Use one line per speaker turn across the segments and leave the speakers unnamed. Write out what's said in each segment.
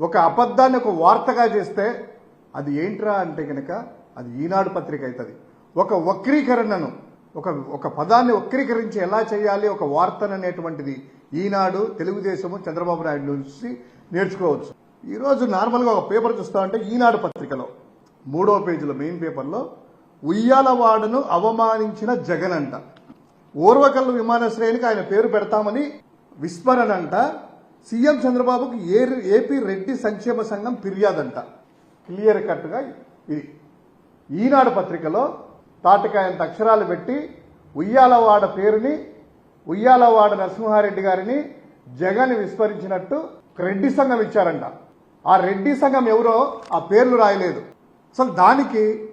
ఒక అబద్ధాన్ని ఒక వార్తగా చేస్తే అది ఏంట్రా అంటే కనుక అది ఈనాడు పత్రిక అవుతుంది. ఒక వక్రీకరణను ఒక ఒక పదాన్ని వక్రీకరించి ఎలా చేయాలి ఒక వార్తను అనేటువంటిది ఈనాడు తెలుగుదేశము చంద్రబాబు నాయుడు నుంచి నేర్చుకోవచ్చు. ఈరోజు నార్మల్గా ఒక పేపర్ చూస్తా ఉంటే ఈనాడు పత్రికలో మూడో పేజీలో మెయిన్ పేపర్లో ఉయ్యాలవాడను అవమానించిన జగన్ అంట. ఓర్వకల్లు విమానాశ్రయానికి ఆయన పేరు పెడతామని విస్మరణ అంట. సీఎం చంద్రబాబుకు ఏ ఏపీ రెడ్డి సంక్షేమ సంఘం ఫిర్యాదంట. క్లియర్ కట్గా ఇది. ఈనాడు పత్రికలో తాటకాయంత అక్షరాలు పెట్టి ఉయ్యాలవాడ పేరుని ఉయ్యాలవాడ నరసింహారెడ్డి గారిని జగన్ విస్మరించినట్టు రెడ్డి సంఘం ఇచ్చారంట. ఆ రెడ్డి సంఘం ఎవరో ఆ పేర్లు రాయలేదు. అసలు దానికి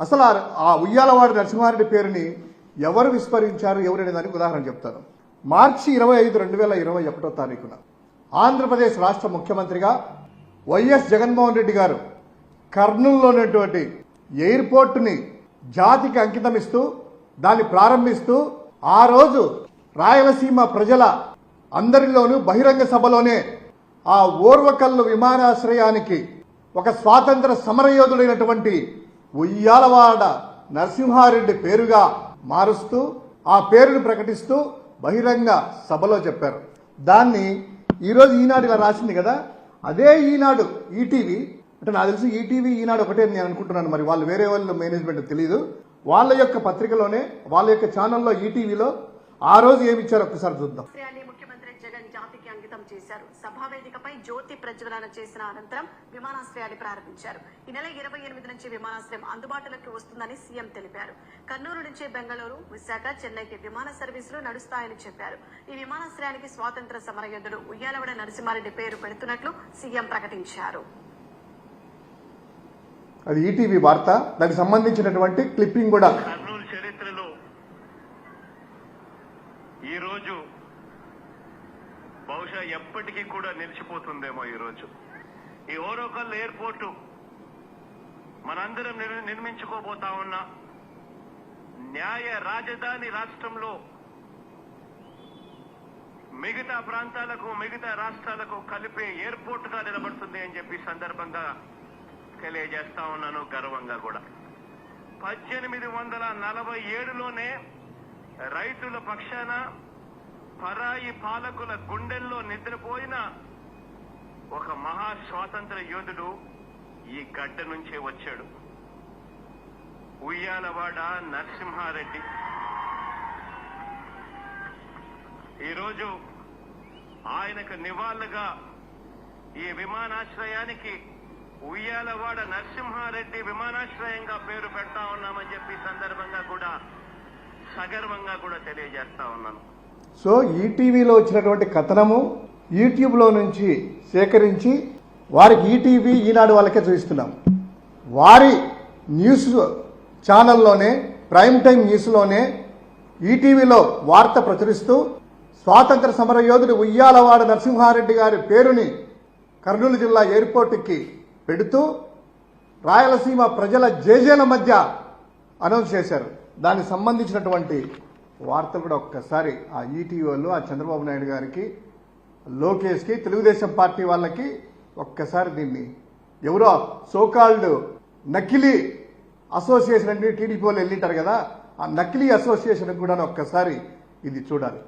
అసలు ఆ- ఆ ఉయ్యాలవాడ నరసింహారెడ్డి పేరుని ఎవరు విస్మరించారు ఎవరనే దానికి ఉదాహరణ చెప్తాను. మార్చి ఇరవై ఐదు రెండు వేల ఇరవై ఒకటో తారీఖున ఆంధ్రప్రదేశ్ రాష్ట్ర ముఖ్యమంత్రిగా వైఎస్ జగన్మోహన్ రెడ్డి గారు కర్నూలులోనేటువంటి ఎయిర్పోర్టుని జాతికి అంకితం ఇస్తూ దాన్ని ప్రారంభిస్తూ ఆ రోజు రాయలసీమ ప్రజల అందరిలోనూ బహిరంగ సభలోనే ఆ ఓర్వకల్లు విమానాశ్రయానికి ఒక స్వాతంత్ర సమరయోధుడైనటువంటి ఉయ్యాలవాడ నరసింహారెడ్డి పేరుగా మారుస్తూ ఆ పేరును ప్రకటిస్తూ బహిరంగ సభలో చెప్పారు. దాన్ని ఈరోజు ఈనాడు ఇలా రాసింది కదా? అదే ఈనాడు ఈటీవీ. అంటే నాకు తెలిసి ఈటీవీ ఈనాడు ఒకటే నేను అనుకుంటున్నాను. మరి వాళ్ళు వేరే వాళ్ళు మేనేజ్మెంట్ తెలియదు వాళ్ళ యొక్క పత్రికలోనే వాళ్ళ యొక్క ఛానల్లో ఈటీవీలో ఆ రోజు ఏమి ఇచ్చారో ఒక్కసారి చూద్దాం
విషయాన్ని ముఖ్యమంత్రి జగన్ జాతికి అంకితం చేశారు. సభా వేదికపై జ్యోతి ప్రజ్వలన చేసిన అనంతరం విమానాశ్రయాన్ని ప్రారంభించారు. ఈ నెల ఇరవై ఎనిమిది నుంచి విమానాశ్రయం అందుబాటులోకి వస్తుందని సీఎం తెలిపారు. కర్నూలు నుంచి బెంగళూరు విశాఖ చెన్నైకి విమాన సర్వీసులు నడుస్తాయని చెప్పారు. ఈ విమానాశ్రయానికి స్వాతంత్ర సమరయోధుడు ఉయ్యాలవడ నరసింహారెడ్డి పేరు పెడుతున్నట్లు సీఎం ప్రకటించారు.
అది ఈటీవీ వార్త. దానికి సంబంధించినటువంటి క్లిప్పింగ్ కూడా
కర్నూలు చరిత్రలో ఈరోజు బహుశా ఎప్పటికీ కూడా నిలిచిపోతుందేమో ఈరోజు ఈ ఓరోకల్ ఎయిర్పోర్టు మనందరం నిర్మించుకోబోతా ఉన్న న్యాయ రాజధాని రాష్ట్రంలో మిగతా ప్రాంతాలకు మిగతా రాష్ట్రాలకు కలిపే ఎయిర్పోర్టుగా నిలబడుతుంది అని చెప్పి సందర్భంగా తెలియజేస్తా ఉన్నాను గర్వంగా కూడా. పద్దెనిమిది వందల నలభై ఏడులోనే రైతుల పక్షాన పరాయి పాలకుల గుండెల్లో నిద్రపోయిన ఒక మహా స్వాతంత్ర యోధుడు ఈ గడ్డ నుంచే వచ్చాడు. ఉయ్యాలవాడ నరసింహారెడ్డి. ఈరోజు ఆయనకు నివాళులుగా ఈ విమానాశ్రయానికి ఉయ్యాలవాడ నరసింహారెడ్డి విమానాశ్రయంగా పేరు పెడతా ఉన్నామని చెప్పి సందర్భంగా కూడా సగర్వంగా కూడా తెలియజేస్తా ఉన్నాను.
సో ఈటీవీలో వచ్చినటువంటి కథనము యూట్యూబ్లో నుంచి సేకరించి వారికి ఈటీవీ ఈనాడు వాళ్ళకే చూపిస్తున్నాం. వారి న్యూస్ ఛానల్లోనే ప్రైమ్ టైం న్యూస్లోనే ఈటీవీలో వార్త ప్రచురిస్తూ స్వాతంత్ర సమర యోధుడు ఉయ్యాలవాడ నరసింహారెడ్డి గారి పేరుని కర్నూలు జిల్లా ఎయిర్పోర్టుకి పెడుతూ రాయలసీమ ప్రజల జేజేల మధ్య అనౌన్స్ చేశారు. దానికి సంబంధించినటువంటి వార్త కూడా ఒక్కసారి ఆ ఈటీవీలో ఆ చంద్రబాబు నాయుడు గారికి లోకేష్కి తెలుగుదేశం పార్టీ వాళ్ళకి ఒక్కసారి దీన్ని ఎవరో సోకాల్డ్ నకిలీ అసోసియేషన్ అంటే టీడీపీ వాళ్ళు వెళ్ళింటారు కదా ఆ నకిలీ అసోసియేషన్ కూడా ఒక్కసారి ఇది చూడాలి.